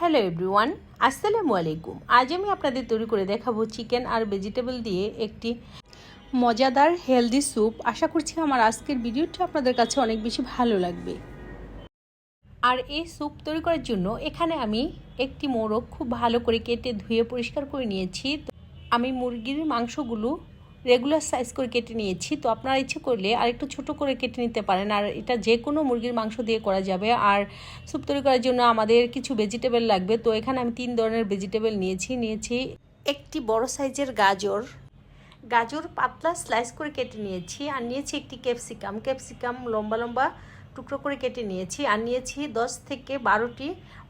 Hello everyone, আসসালামু আলাইকুম। আজ আমি আপনাদের তৈরি করে দেখাবো চিকেন আর ভেজিটেবল দিয়ে একটি মজাদার হেলদি স্যুপ। আশা করছি আমার আজকের ভিডিওটি আপনাদের কাছে অনেক বেশি ভালো লাগবে। আর এই স্যুপ তৈরি করার জন্য এখানে আমি একটি মোরগ খুব ভালো করে কেটে ধুয়ে পরিষ্কার করে নিয়েছি। আমি মুরগির মাংসগুলো রেগুলার সাইজ করে কেটে নিয়েছি। তো আপনারা ইচ্ছে করলে আর একটু ছোটো করে কেটে নিতে পারেন। আর এটা যে কোনো মুরগির মাংস দিয়ে করা যাবে। আর স্যুপ তৈরি করার জন্য আমাদের কিছু ভেজিটেবল লাগবে। তো এখানে আমি তিন ধরনের ভেজিটেবল নিয়েছি। নিয়েছি একটি বড় সাইজের গাজর। গাজর পাতলা স্লাইস করে কেটে নিয়েছি। আর নিয়েছি একটি ক্যাপসিকাম ক্যাপসিকাম লম্বা লম্বা টুকরো করে কেটে নিয়েছি। আর নিয়েছি দশ থেকে বারোটি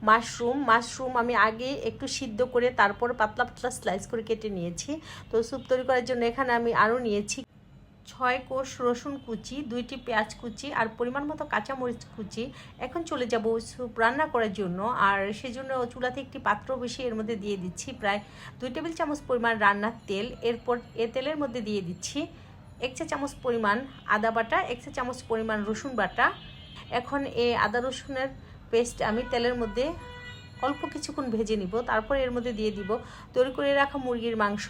মাশরুম। মাশরুম আমি আগে একটু সিদ্ধ করে তারপর পাতলা পাতলা স্লাইস করে কেটে নিয়েছি। তো স্যুপ তৈরি করার জন্য এখানে আমি আরও নিয়েছি ছয় কোষ রসুন কুচি, দুইটি পেঁয়াজ কুচি আর পরিমাণ মতো কাঁচামরিচ কুচি। এখন চলে যাব স্যুপ রান্না করার জন্য। আর সেজন্য চুলাতে একটি পাত্র বসিয়ে এর মধ্যে দিয়ে দিচ্ছি। প্রায় দুই টেবিল চামচ পরিমাণ রান্নার তেল। এরপর এ তেলের মধ্যে দিয়ে দিচ্ছি এক চা চামচ পরিমাণ আদা বাটা, এক চা চামচ পরিমাণ রসুন বাটা। এখন এই আদা রসুনের পেস্ট আমি তেলের মধ্যে অল্প কিছুক্ষণ ভেজে নিব, তারপর এর মধ্যে দিয়ে দিব তৈরি করে রাখা মুরগির মাংস।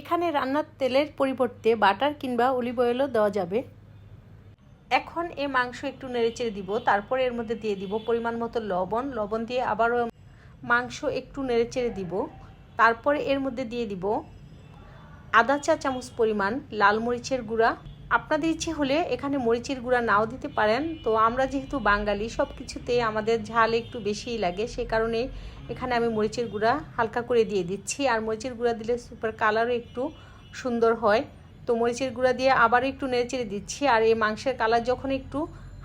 এখানে রান্নার তেলের পরিবর্তে বাটার কিংবা অলিভ অয়েলও দেওয়া যাবে। এখন এই মাংস একটু নেড়েচেড়ে দিব, তারপর এর মধ্যে দিয়ে দিব পরিমাণ মতো লবণ। লবণ দিয়ে আবারও মাংস একটু নেড়েচেড়ে দিব, তারপরে এর মধ্যে দিয়ে দিব আদা চা চামচ পরিমাণ, লাল মরিচের গুঁড়া। আপনাদের ইচ্ছে হলে এখানে মরিচের গুঁড়া নাও দিতে পারেন। তো আমরা যেহেতু বাঙালি সব কিছুতে আমাদের ঝাল একটু বেশিই লাগে। সে কারণে এখানে আমি মরিচের গুঁড়া হালকা করে দিয়ে দিচ্ছি। আর মরিচের গুঁড়া দিলে সুপার কালারও একটু সুন্দর হয়। তো মরিচের গুঁড়া দিয়ে আবারও একটু নেড়েচেড়ে দিচ্ছি। আর এই মাংসের কালার যখন একটু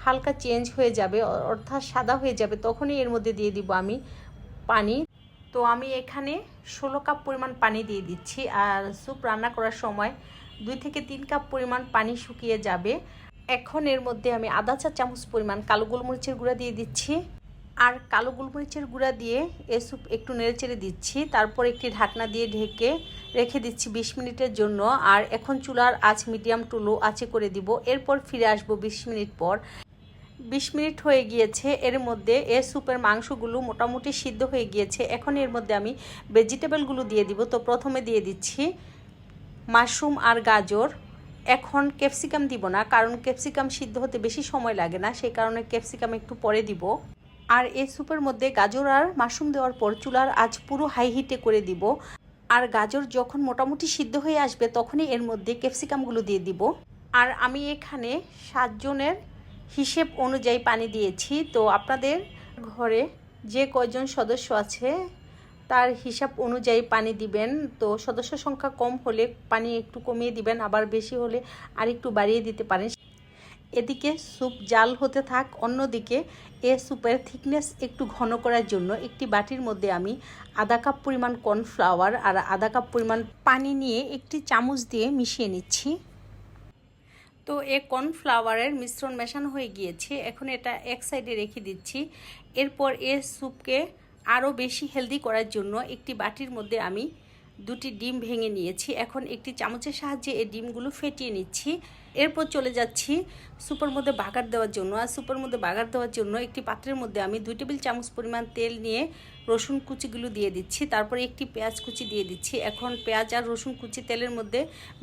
হালকা চেঞ্জ হয়ে যাবে অর্থাৎ সাদা হয়ে যাবে, তখনই এর মধ্যে দিয়ে দিব আমি পানি। তো আমি এখানে ষোলো কাপ পরিমাণ পানি দিয়ে দিচ্ছি আর স্যুপ রান্না করার সময় দুই থেকে তিন কাপ পরিমাণ পানি শুকিয়ে যাবে। এখন এর মধ্যে আমি আধা চা চামচ পরিমাণ কালো গোলমরিচের গুঁড়া দিয়ে দিচ্ছি। আর কালো গোলমরিচের গুঁড়া দিয়ে এ স্যুপ একটু নেড়েচেড়ে দিচ্ছি। তারপর একটি ঢাকনা দিয়ে ঢেকে রেখে দিচ্ছি বিশ মিনিটের জন্য। আর এখন চুলার আঁচ মিডিয়াম টু লো আঁচে করে দিব। এরপর ফিরে আসব বিশ মিনিট পর। বিশ মিনিট হয়ে গিয়েছে, এর মধ্যে এ স্যুপের মাংসগুলো মোটামুটি সিদ্ধ হয়ে গিয়েছে। এখন এর মধ্যে আমি ভেজিটেবলগুলো দিয়ে দিব। তো প্রথমে দিয়ে দিচ্ছি মাশরুম আর গাজর। এখন ক্যাপসিকাম দিব না, কারণ ক্যাপসিকাম সিদ্ধ হতে বেশি সময় লাগে না, সেই কারণে ক্যাপসিকাম একটু পরে দিব। আর এই স্যুপের মধ্যে গাজর আর মাশরুম দেওয়ার পর চুলার আজ পুরো হাই হিটে করে দিব। আর গাজর যখন মোটামুটি সিদ্ধ হয়ে আসবে, তখনই এর মধ্যে ক্যাপসিকামগুলো দিয়ে দিব। আর আমি এখানে সাতজনের হিসেব অনুযায়ী পানি দিয়েছি। তো আপনাদের ঘরে যে কয়জন সদস্য আছে, তার হিসাব অনুযায়ী পানি দিবেন। তো সদস্য সংখ্যা কম হলে পানি একটু কমিয়ে দিবেন, আবার বেশি হলে আর একটু বাড়িয়ে দিতে পারেন। এদিকে স্যুপ জাল হতে থাক, অন্যদিকে এ স্যুপের থিকনেস একটু ঘন করার জন্য একটি বাটির মধ্যে আমি আধা কাপ পরিমাণ কর্নফ্লাওয়ার আর আধা কাপ পরিমাণ পানি নিয়ে একটি চামচ দিয়ে মিশিয়ে নিচ্ছি। তো এ কর্নফ্লাওয়ারের মিশ্রণ মেশানো হয়ে গিয়েছে। এখন এটা এক সাইডে রেখে দিচ্ছি। এরপর এ স্যুপকে আরও বেশি হেলদি করার জন্য একটি বাটির মধ্যে আমি দুটি ডিম ভেঙে নিয়েছি। এখন একটি চামচের সাহায্যে এই ডিমগুলো ফেটিয়ে নিচ্ছি। এরপর চলে যাচ্ছি সুপের মধ্যে বাগার দেওয়ার জন্য। আর সুপের মধ্যে বাগার দেওয়ার জন্য একটি পাত্রের মধ্যে আমি দুই টেবিল চামচ পরিমাণ তেল নিয়ে রসুন কুচিগুলো দিয়ে দিচ্ছি। তারপরে একটি পেঁয়াজ কুচি দিয়ে দিচ্ছি। এখন পেঁয়াজ আর রসুন কুচি তেলের মধ্যে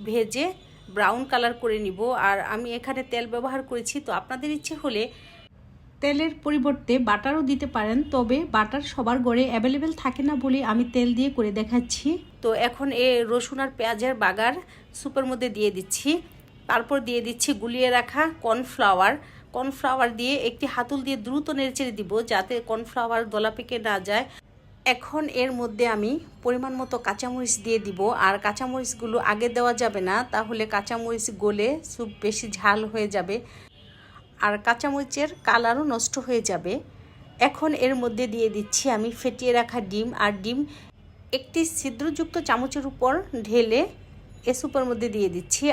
ভেজে ব্রাউন কালার করে নিব। আর আমি এখানে তেল ব্যবহার করেছি, তো আপনাদের ইচ্ছে হলে তেলের পরিবর্তে বাটারও দিতে পারেন, তবে বাটার সবার ঘরে অ্যাভেলেবেল থাকে না বলে আমি তেল দিয়ে করে দেখাচ্ছি। তো এখন এ রসুন আর পেঁয়াজের বাগার সুপের মধ্যে দিয়ে দিচ্ছি। তারপর দিয়ে দিচ্ছি গুলিয়ে রাখা কর্নফ্লাওয়ার কর্নফ্লাওয়ার দিয়ে একটি হাতুল দিয়ে দ্রুত নেড়েচেড়ে দিব, যাতে কর্নফ্লাওয়ার দলা পেকে না যায়। এখন এর মধ্যে আমি পরিমাণ মতো কাঁচামরিচ দিয়ে দিব। আর কাঁচামরিচগুলো আগে দেওয়া যাবে না, তাহলে কাঁচামরিচ গলে স্যুপ বেশি ঝাল হয়ে যাবে। আর কাঁচামরিচের কালারও নষ্ট হয়ে যাবে। এখন এর মধ্যে দিয়ে দিচ্ছি আমি ফেটিয়ে রাখা ডিম। আর ডিম একটি ছিদ্রযুক্ত চামচের উপর ঢেলে এ স্যুপের মধ্যে দিয়ে দিচ্ছি।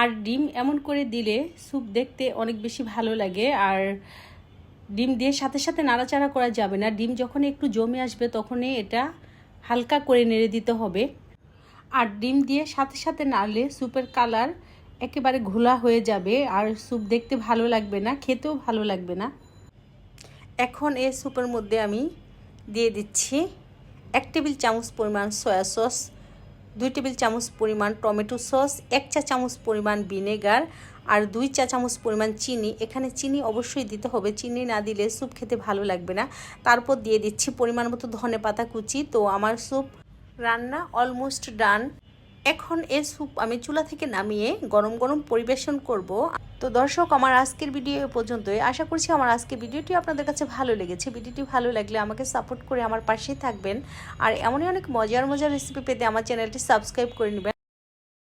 আর ডিম এমন করে দিলে স্যুপ দেখতে অনেক বেশি ভালো লাগে। আর ডিম দিয়ে সাথে সাথে নাড়াচাড়া করা যাবে না। ডিম যখন একটু জমে আসবে, তখনই এটা হালকা করে নেড়ে দিতে হবে। আর ডিম দিয়ে সাথে সাথে নাড়লে স্যুপের কালার একেবারে ঘোলা হয়ে যাবে আর স্যুপ দেখতে ভালো লাগবে না, খেতেও ভালো লাগবে না। এখন এই স্যুপের মধ্যে আমি দিয়ে দিচ্ছি এক টেবিল চামচ পরিমাণ সয়া সস দুই টেবিল চামচ পরিমাণ টমেটো সস, এক চা চামচ পরিমাণ ভিনেগার আর দুই চা চামচ পরিমাণ চিনি। এখানে চিনি অবশ্যই দিতে হবে। চিনি না দিলে স্যুপ খেতে ভালো লাগবে না। তারপর দিয়ে দিচ্ছি পরিমাণ মতো ধনে পাতা কুচি। তো আমার স্যুপ রান্না অলমোস্ট ডান এখন এই স্যুপ আমি চুলা থেকে নামিয়ে গরম গরম পরিবেশন করব। তো দর্শক, আমার আজকের ভিডিও এ পর্যন্তই। আশা করছি আমার আজকের ভিডিওটি আপনাদের কাছে ভালো লেগেছে। ভিডিওটি ভালো লাগলে আমাকে সাপোর্ট করে আমার পাশেই থাকবেন। আর এমনই অনেক মজার মজার রেসিপি পেতে আমার চ্যানেলটি সাবস্ক্রাইব করে নেবেন।